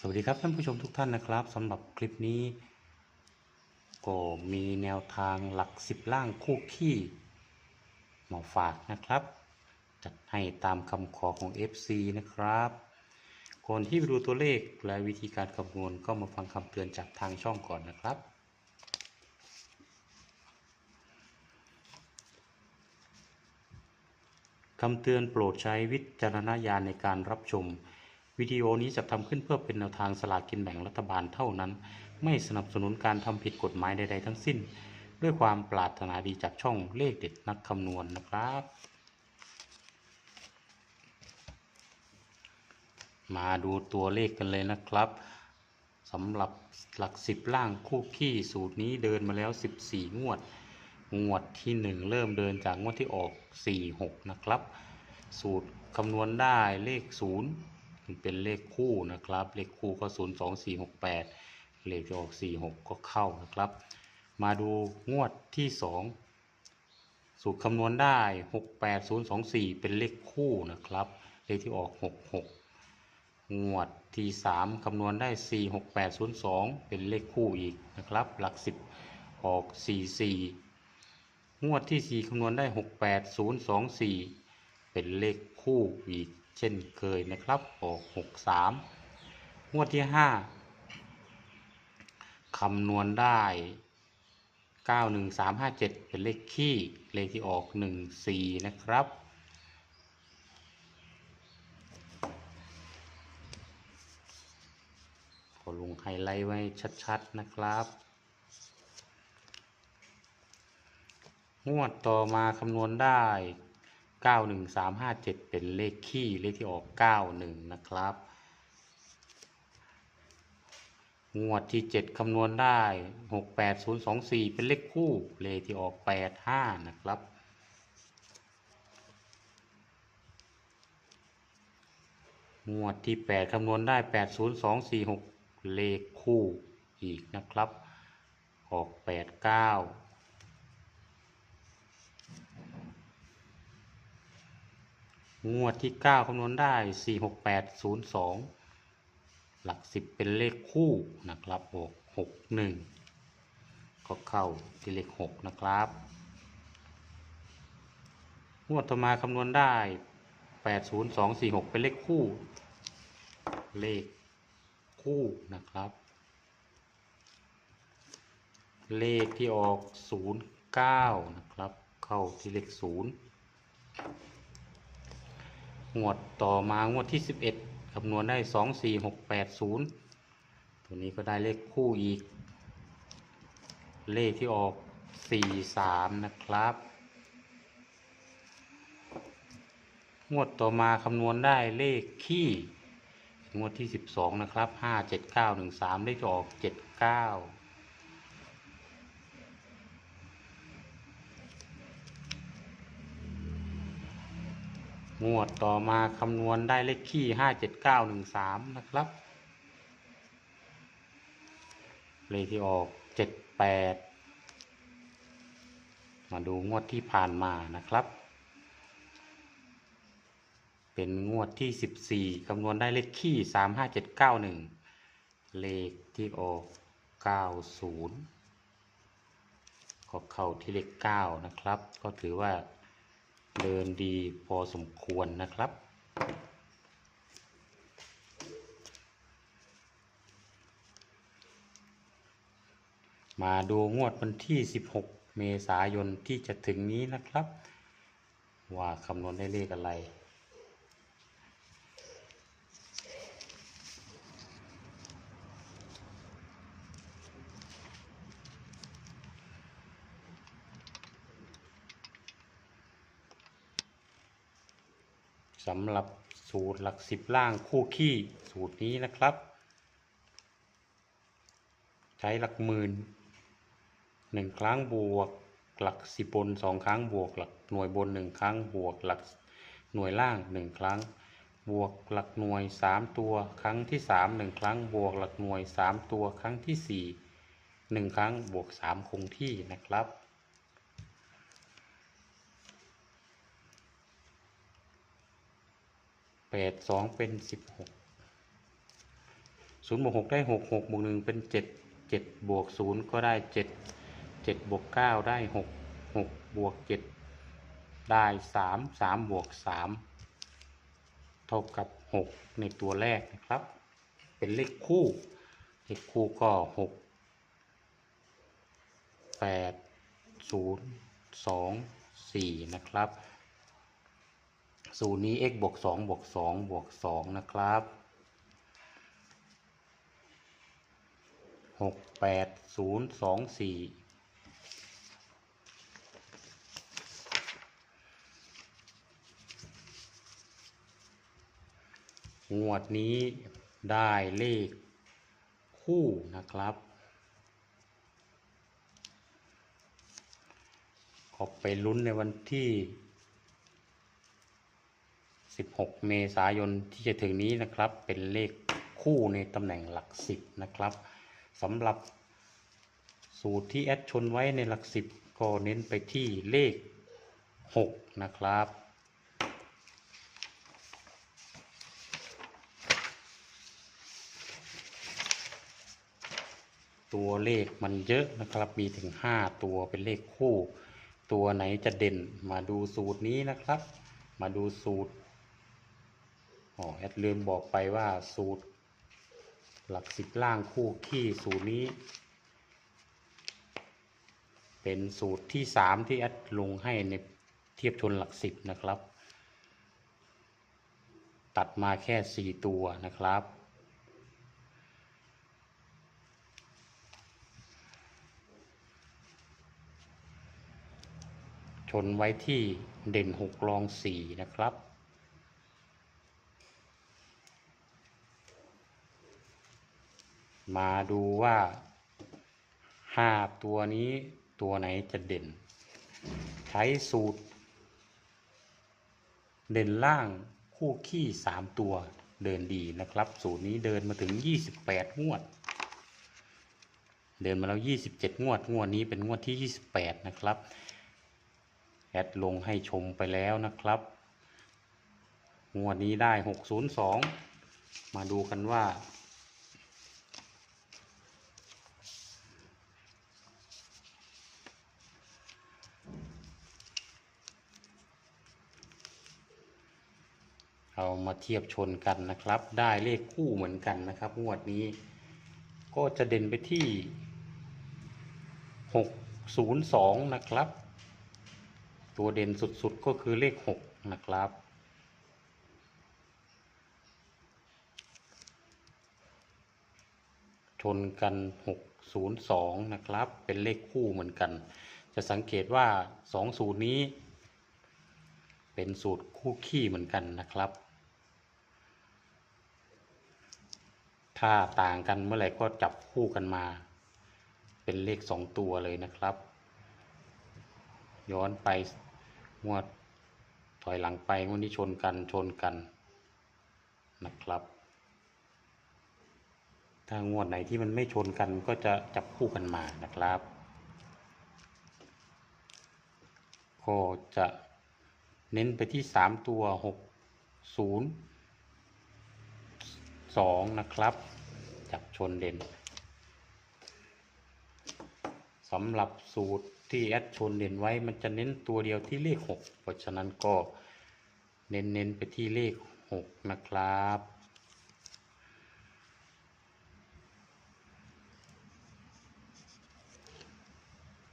สวัสดีครับท่านผู้ชมทุกท่านนะครับสำหรับคลิปนี้ ก็มีแนวทางหลักสิบล่างคู่ขี้มาฝากนะครับ จัดให้ตามคำขอของ FC นะครับก่อนที่ไปดูตัวเลขและวิธีการคำนวณก็มาฟังคำเตือนจากทางช่องก่อนนะครับ คำเตือนโปรดใช้วิจารณญาณในการรับชม วิดีโอนี้จะทำขึ้นเพื่อเป็นแนวทางสลากกินแบ่งรัฐบาลเท่านั้น ไม่สนับสนุนการทำผิดกฎหมายใด ๆ ทั้งสิ้น ด้วยความปรารถนาดีจากช่องเลขเด็ดนักคำนวณนะครับ มาดูตัวเลขกันเลยนะครับสำหรับหลักสิบล่างคู่ขี้สูตรนี้เดินมาแล้ว 14 งวด งวดที่ 1 เริ่มเดินจากงวดที่ออก 46 นะครับ สูตรคำนวณได้เลข 0 มันเป็นเลขคู่นะครับ เลขคู่ก็0 2 4 6 8เลขที่ออก46ก็เข้านะครับ มาดูงวดที่2สูตรคำนวณได้6 8 0 2 4เป็นเลขคู่นะครับ เลขที่ออก66งวดที่3คำนวณได้4 6 8 0 2เป็นเลขคู่อีกนะครับ หลัก10ออก4 4งวดที่4คำนวณได้6 8 0 2 4เป็นเลขคู่อีก เช่นเคยนะครับออก6 3งวดที่5คำนวณได้ 9 1 3 5 7 เป็นเลขคี่เลขที่ออก 1 4 นะครับ ขอลงไฮไลท์ไว้ชัดๆนะครับ งวดต่อมาคำนวณได้ 91357 เป็นเลขคี่เลขที่ออก 91 นะครับ งวดที่ 7 คำนวณได้ 68024 เป็นเลขคู่ เลขที่ออก 85 นะครับงวดที่ 8 คำนวณได้ 80246 เลขคู่อีกนะครับ ออก 89 งวดที่ 9 คำนวณได้ 46802 หลัก 10 เป็นเลขคู่นะครับออก61 ก็เข้าที่เลข 6 นะครับ งวดต่อมาคำนวณได้ 80246 เป็นเลขคู่ เลขคู่นะครับ เลขที่ออก 09 นะครับ เข้าที่เลข 0 งวดต่อมางวดที่ 11คำนวณได้ 24680 ตัวนี้ก็ได้เลขคู่อีก เลขที่ออก 43 นะครับ งวดต่อมาคำนวณได้เลขคี่งวดที่ 12 นะครับ 57913 เลขที่ออก 79 งวดต่อมาคำนวณได้เลขขี้ห้าเจ็ดเก้าหนึ่งสามนะครับเลขที่ออกเจ็ดแปดมาดูงวดที่ผ่านมานะครับ เป็นงวดที่สิบสี่คำนวณได้เลขขี้สามห้าเจ็ดเก้าหนึ่งเลขที่ออกเก้าศูนย์ก็เข้าที่เลขเก้านะครับ ก็ถือว่า เดินดีพอสมควรนะครับ มาดูงวดวันที่ 16 เมษายนที่จะถึงนี้นะครับ ว่าคำนวณได้เลขอะไร สำหรับสูตรหลักสิบล่างคู่ขี้สูตรนี้นะครับ ใช้หลักหมื่นหนึ่งครั้งบวกหลักสิบบนสองครั้งบวกหลักหน่วยบนหนึ่งครั้งบวกหลักหน่วยล่างหนึ่งครั้ง บวกหลักหน่วยสามตัวครั้งที่สามหนึ่งครั้งบวกหลักหน่วยสามตัวครั้งที่สี่หนึ่งครั้งบวกสามคงที่นะครับ แป ดสองเป็นสิบหกศูนย์บวกหกได้หกหกบวกหนึ่งเป็นเจ็ดเจ็ดบวกศูนย์ก็ได้เจ็ดเจ็ดบวกเก้าได้หกหกบวกเจ็ดได้สามสามบวกสามเท่ากับหกในตัวแรกนะครับ เป็นเลขคู่ เลขคู่ก็หกแปดศูนย์สองสี่นะครับ สูตรนี้ x บวกสองบวกสองบวกสองนะครับหกแปดศูนย์สองสี่งวดนี้ได้เลขคู่นะครับก็ไปลุ้นในวันที่ 16 เมษายนที่จะถึงนี้นะครับ เป็นเลขคู่ในตำแหน่งหลักสิบนะครับสำหรับสูตรที่แอดชนไว้ในหลักสิบก็เน้นไปที่เลข 6 นะครับตัวเลขมันเยอะนะครับ มีถึง 5 ตัวเป็นเลขคู่ ตัวไหนจะเด่น มาดูสูตรนี้นะครับ มาดูสูตร อ๋อแอดลืมบอกไปว่าสูตร หลักสิบล่างคู่ขี้สูตรนี้ เป็นสูตรที่สามที่แอดลงให้ในเทียบชนหลักสิบนะครับ ตัดมาแค่สี่ตัวนะครับชนไว้ที่เด่นหกรองสี่นะครับ มาดูว่าห้าตัวนี้ตัวไหนจะเด่น ใช้สูตร เด่นล่างคู่ขี้สามตัวเดินดีนะครับ สูตรนี้เดินมาถึงยี่สิบแปดงวด เดินมาแล้วยี่สิบเจ็ดงวด งวดนี้เป็นงวดที่ยี่สิบแปดนะครับแอดลงให้ชมไปแล้วนะครับ งวดนี้ได้หกศูนย์สองมาดูกันว่า เอามาเทียบชนกันนะครับ ได้เลขคู่เหมือนกันนะครับ งวดนี้ ก็จะเด่นไปที่ 602 นะครับ ตัวเด่นสุดๆก็คือเลข 6 นะครับชนกัน 602 นะครับ เป็นเลขคู่เหมือนกัน จะสังเกตว่า2สูตรนี้ เป็นสูตรคู่ขี้เหมือนกันนะครับ ถ้าต่างกันเมื่อไหร่ก็จับคู่กันมา เป็นเลขสองตัวเลยนะครับ ย้อนไปงวดถอยหลังไปงวดนี้ชนกันชนกันนะครับ ถ้างวดไหนที่มันไม่ชนกันก็จะจับคู่กันมานะครับก็จะเน้นไปที่สามตัวหกศูนย์ สองนะครับ จับชนเด่นสำหรับสูตรที่แอดชนเด่นไว้มันจะเน้นตัวเดียวที่เลขหกเพราะฉะนั้นก็เน้นเน้นไปที่เลขหกนะครับ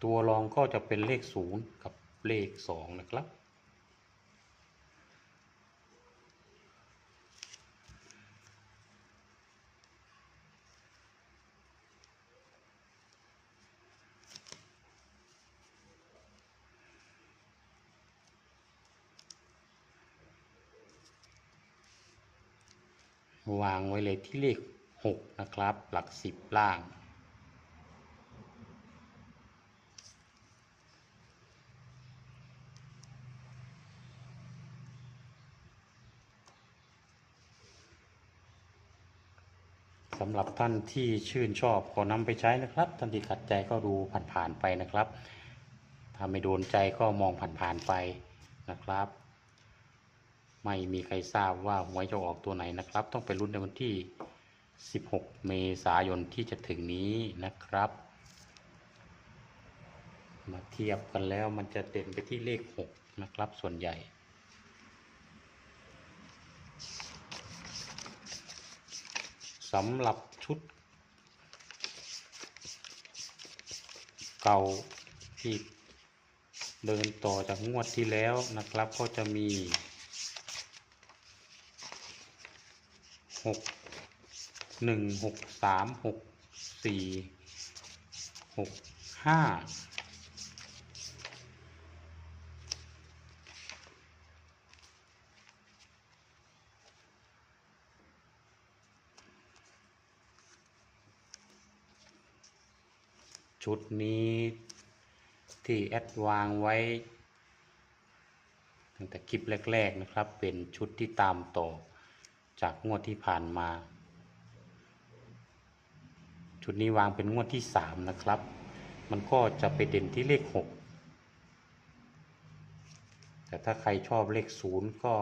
ตัวรองก็จะเป็นเลขศูนย์กับเลขสองนะครับ วางไว้เลยที่เลขหกนะครับ หลักสิบล่าง สำหรับท่านที่ชื่นชอบก็นำไปใช้นะครับ ท่านที่ขัดใจก็ดูผ่านๆไปนะครับ ถ้าไม่โดนใจก็มองผ่านๆไปนะครับ ไม่มีใครทราบว่าหวยจะออกตัวไหนนะครับ ต้องไปลุ้นในวันที่ 16 เมษายนที่จะถึงนี้นะครับ มาเทียบกันแล้วมันจะเด่นไปที่เลข 6 นะครับส่วนใหญ่สำหรับชุด เก่าที่เดินต่อจากงวดที่แล้วนะครับ ก็จะมี หกหนึ่งหกสามหกสี่หกห้าชุดนี้ที่แอดวางไว้ ตั้งแต่คลิปแรก ๆ นะครับ เป็นชุดที่ตามต่อ จากงวดที่ผ่านมา ชุดนี้วางเป็นงวดที่สามนะครับ มันก็จะไปเด่นที่เลขหกแต่ถ้าใครชอบเลขศูนย์ก็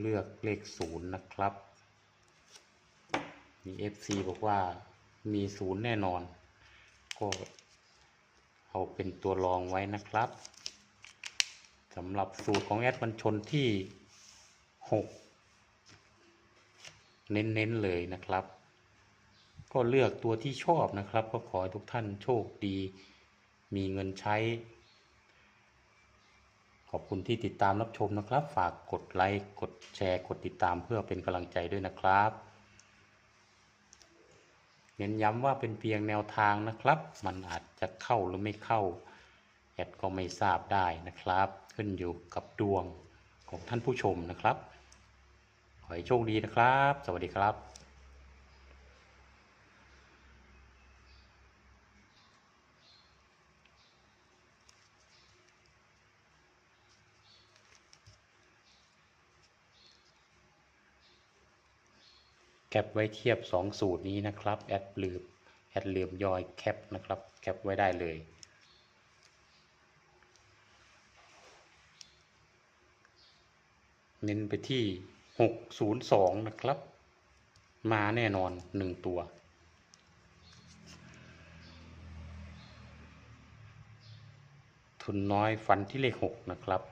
เลือกเลขศูนย์นะครับ มี FC บอกว่ามีศูนย์แน่นอน ก็เอาเป็นตัวรองไว้นะครับสำหรับสูตรของแอดมันชนที่หก เน้นๆเลยนะครับ ก็เลือกตัวที่ชอบนะครับ ก็ขอให้ทุกท่านโชคดี มีเงินใช้ ขอบคุณที่ติดตามรับชมนะครับ ฝากกดไลค์กดแชร์กดติดตามเพื่อเป็นกำลังใจด้วยนะครับเน้นย้ำว่าเป็นเพียงแนวทางนะครับ มันอาจจะเข้าหรือไม่เข้าแอดก็ไม่ทราบได้นะครับ ขึ้นอยู่กับดวงของท่านผู้ชมนะครับ ขอให้โชคดีนะครับ สวัสดีครับแคปไว้เทียบ 2 สูตรนี้นะครับ แอดลืมแอดลืมย่อยแคปนะครับ แคปไว้ได้เลย เน้นไปที่ 602 นะครับ มาแน่นอน 1 ตัว ทุนน้อยฟันที่เลข 6 นะครับ